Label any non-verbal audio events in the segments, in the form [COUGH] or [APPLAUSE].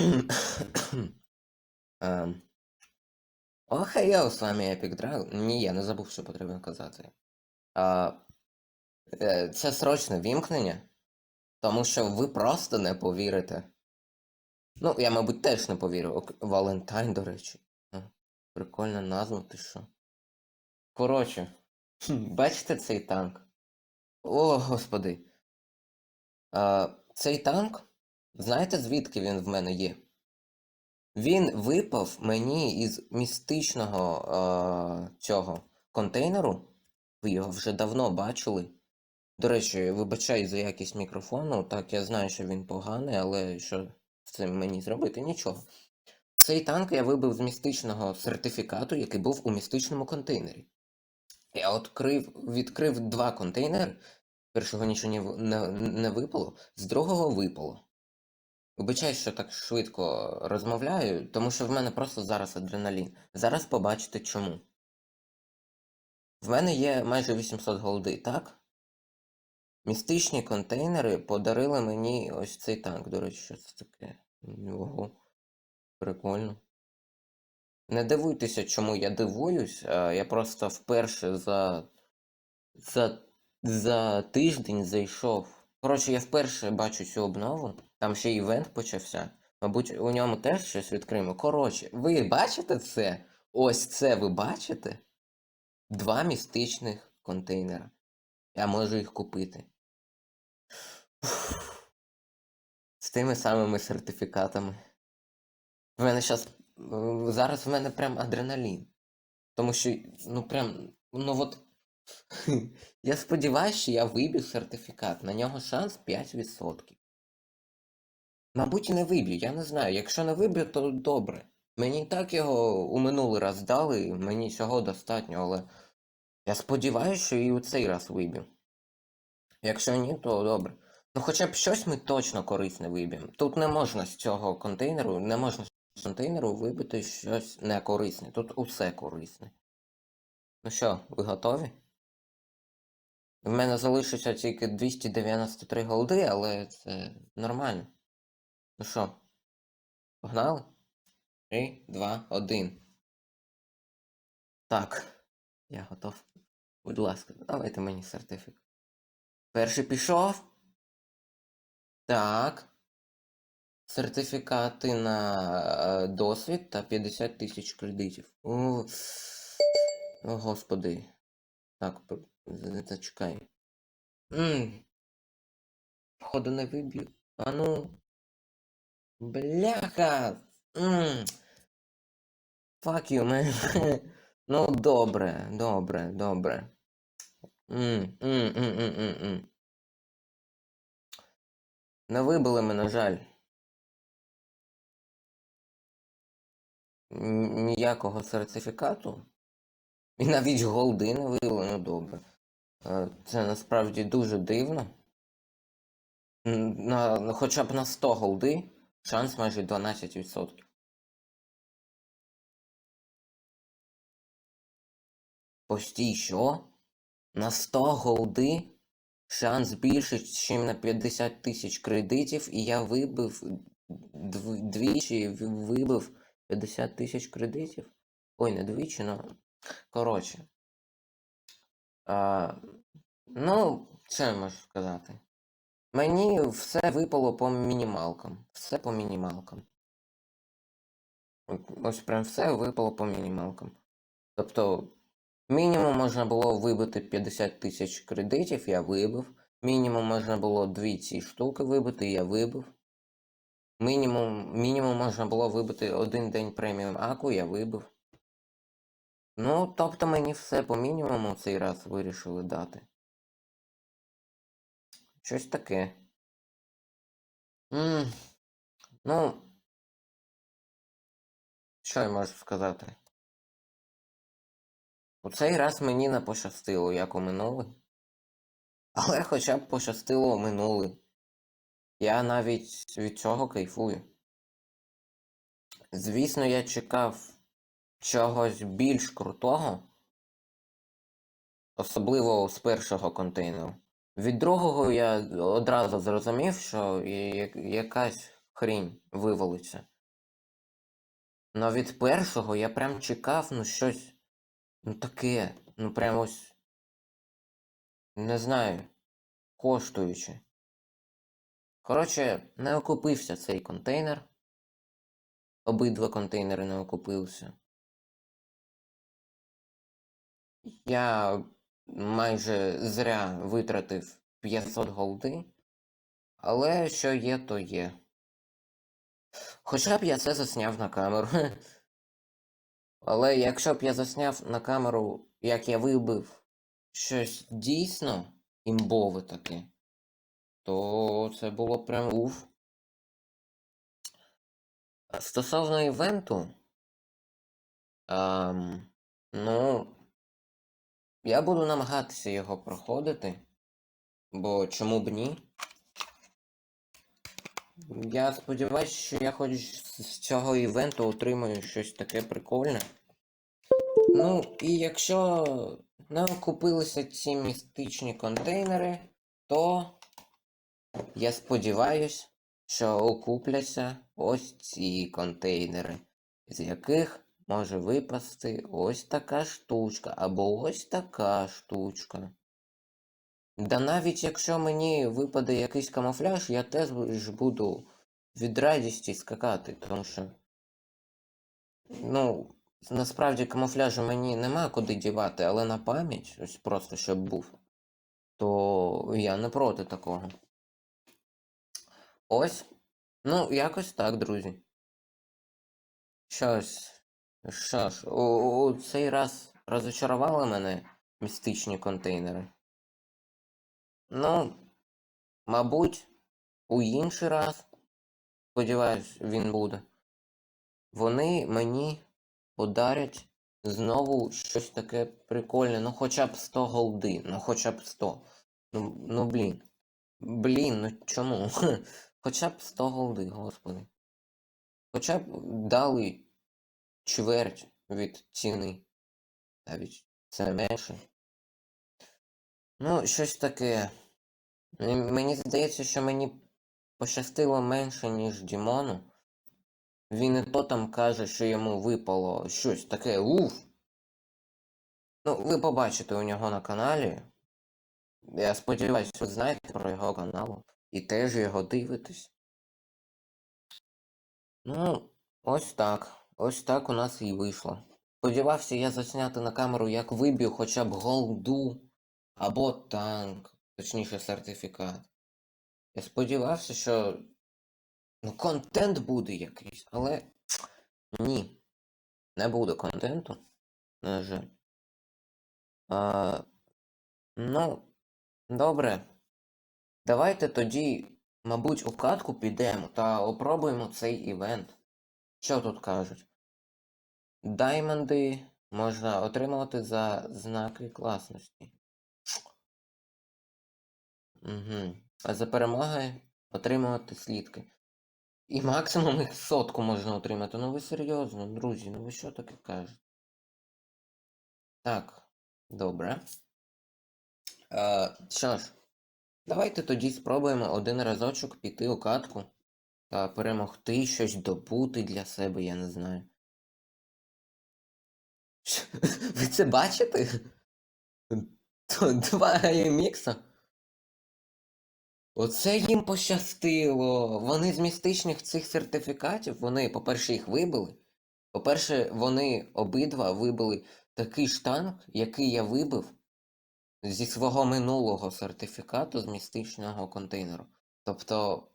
[COUGHS] Охайо, з вами Epic Dragon. Ні, я не забув, що потрібно казати. А, е, це срочне вімкнення, тому що ви просто не повірите. Ну, я, мабуть, теж не повірю. Валентайн, до речі. Прикольна назва, ти що? Коротше, [LAUGHS] бачите цей танк? О, господи. А, цей танк, знаєте, звідки він в мене є? Він випав мені із містичного а, цього контейнеру. Ви його вже давно бачили. До речі, вибачай за якість мікрофону. Так, я знаю, що він поганий, але що з цим мені зробити? Нічого. Цей танк я вибив з містичного сертифікату, який був у містичному контейнері. Я відкрив, відкрив два контейнери. Першого нічого не, не, не випало, з другого випало. Вибачай, що так швидко розмовляю, тому що в мене просто зараз адреналін. Зараз побачите чому. В мене є майже 800 голди, так? Містичні контейнери подарили мені ось цей танк. До речі, що це таке? Ого. Прикольно. Не дивуйтеся, чому я дивуюсь. Я просто вперше за, за, за тиждень зайшов. Коротше, я вперше бачу цю обнову. Там ще івент почався. Мабуть, у ньому теж щось відкриємо. Коротше, ви бачите це? Ось це ви бачите? Два містичних контейнера. Я можу їх купити. З тими самими сертифікатами. В мене е, зараз в мене прям адреналін. Тому що, ну прям, ну от. Я сподіваюся, що я виб'ю сертифікат. На нього шанс 5%. Мабуть, і не виб'ю, я не знаю. Якщо не виб'ю, то добре. Мені так його у минулий раз дали, мені цього достатньо, але я сподіваюся, що і у цей раз виб'ю. Якщо ні, то добре. Ну хоча б щось ми точно корисне виб'ємо. Тут не можна з цього контейнеру, не можна з контейнеру вибити щось некорисне. Тут усе корисне. Ну що, ви готові? В мене залишиться тільки 293 голди, але це нормально. Ну що, погнали? 3, 2, 1. Так, я готов. Будь ласка, давайте мені сертифікат. Перший пішов. Так. Сертифікати на е, досвід та 50 тисяч кредитів. О, господи. Так, зачекай. Ммм. Походу не виб'ю. А ну. Бляха. Ммм. Fuck you, man. [LAUGHS] Ну, добре, добре, добре. Ммм, ммм. Не вибили мене, жаль. Н- Ніякого сертифікату. І навіть голди не вибили, ну добре. Е, Це насправді дуже дивно. На, ну, хоча б на 100 голди шанс майже 12%. Постій, що? На 100 голди шанс більше, ніж на 50 тисяч кредитів, і я вибив дв- двічі вибив 50 тисяч кредитів. Ой, не двічі, ну. Коротше. А, ну, я можу сказати? Мені все випало по мінімалкам. Все по мінімалкам. Ось прям все випало по мінімалкам. Тобто, мінімум можна було вибити 50 тисяч кредитів, я вибив. Мінімум можна було дві ці штуки вибити, я вибив. Мінімум, мінімум можна було вибити один день преміум аку, я вибив. Ну, тобто мені все по мінімуму цей раз вирішили дати. Щось таке. М, Ну, що я можу сказати? У цей раз мені не пощастило, як у минулий. Але хоча б пощастило у минулий. Я навіть від цього кайфую. Звісно, я чекав чогось більш крутого, особливо з першого контейнеру. Від другого я одразу зрозумів, що якась хрінь вивалиться. Но від першого я прям чекав, ну щось. Ну таке. Ну прям ось. Не знаю. Коштуюче. Коротше, не окупився цей контейнер. Обидва контейнери не окупилися. Я майже зря витратив 500 голди, але що є, то є. Хоча б я це засняв на камеру. [LAUGHS] Але якщо б я засняв на камеру, як я вибив щось дійсно імбове таке, то це було б прям уф. Стосовно івенту, ем, ну, я буду намагатися його проходити, бо чому б ні? Я сподіваюся, що я хоч з цього івенту отримаю щось таке прикольне. Ну, і якщо не окупилися ці містичні контейнери, то я сподіваюся, що окупляться ось ці контейнери, з яких може випасти ось така штучка або ось така штучка. Да навіть якщо мені випаде якийсь камуфляж, я теж буду від радісті скакати, тому що. Ну, насправді камуфляжу мені нема куди дівати, але на пам'ять, ось просто щоб був, то я не проти такого. Ось. Ну, якось так, друзі. Щось. Що ж, у, у цей раз розочарували мене містичні контейнери. Ну, мабуть, у інший раз, сподіваюсь, він буде. Вони мені подарять знову щось таке прикольне, ну хоча б 100 голди, ну хоча б 100. Ну, ну блін. Блін, ну чому? [LAUGHS] Хоча б 100 голди, господи. Хоча б дали чверть від ціни. Навіть це менше. Ну, щось таке. Мені здається, що мені пощастило менше, ніж Дімону. Він і то там каже, що йому випало щось таке уф. Ну, ви побачите у нього на каналі. Я сподіваюся, ви знаєте про його канал і теж його дивитесь. Ну, ось так. Ось так у нас і вийшло. Сподівався я засняти на камеру, як виб'ю хоча б голду або танк, точніше сертифікат. Я сподівався, що ну, контент буде якийсь, але ні. Не буде контенту, на жаль. А, ну, добре. Давайте тоді, мабуть, у катку підемо та опробуємо цей івент. Що тут кажуть? Даймонди можна отримувати за знаки класності. Угу. А за перемоги отримувати слідки. І максимум їх сотку можна отримати. Ну ви серйозно, друзі, ну ви що таке кажете? Так, добре. Е, що ж, давайте тоді спробуємо один разочок піти у катку та перемогти щось добути для себе, я не знаю. [LAUGHS] Ви це бачите? Два ремікса. Оце їм пощастило. Вони з містичних цих сертифікатів, вони, по-перше, їх вибили. По-перше, вони обидва вибили такий штанг, який я вибив зі свого минулого сертифікату з містичного контейнеру. Тобто,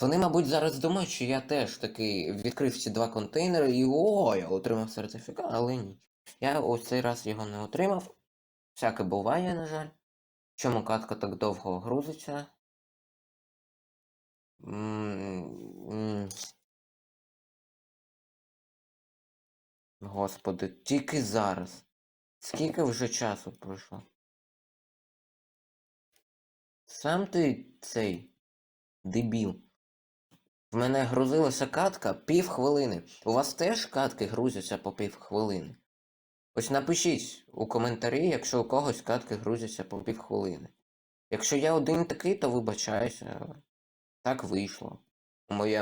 вони, мабуть, зараз думають, що я теж таки відкрив ці два контейнери і о, я отримав сертифікат, але ні. Я ось цей раз його не отримав. Всяке буває, на жаль. Чому катка так довго грузиться? Господи, тільки зараз. Скільки вже часу пройшло? Сам ти цей дебіл. В мене грузилася катка пів хвилини. У вас теж катки грузяться по пів хвилини? Ось напишіть у коментарі, якщо у когось катки грузяться по півхвилини. Якщо я один такий, то вибачаюся. Так вийшло. У моєму